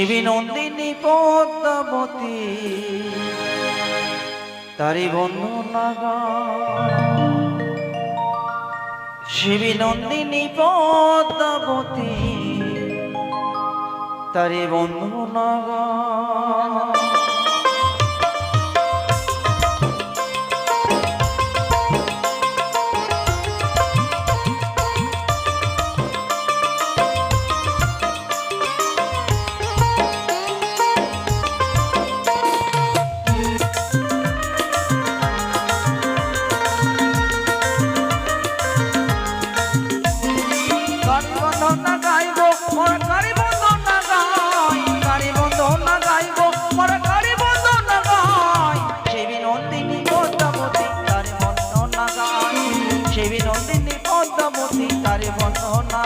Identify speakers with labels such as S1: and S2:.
S1: শিবী নন্দিনী পদ্মাবতী তারি বন্ধু নাগা। শিবী নন্দিনী পদ্মাবতী তারি বন্ধু নাগা। নন্দিনী পদ্মবতী তার বন্ধনা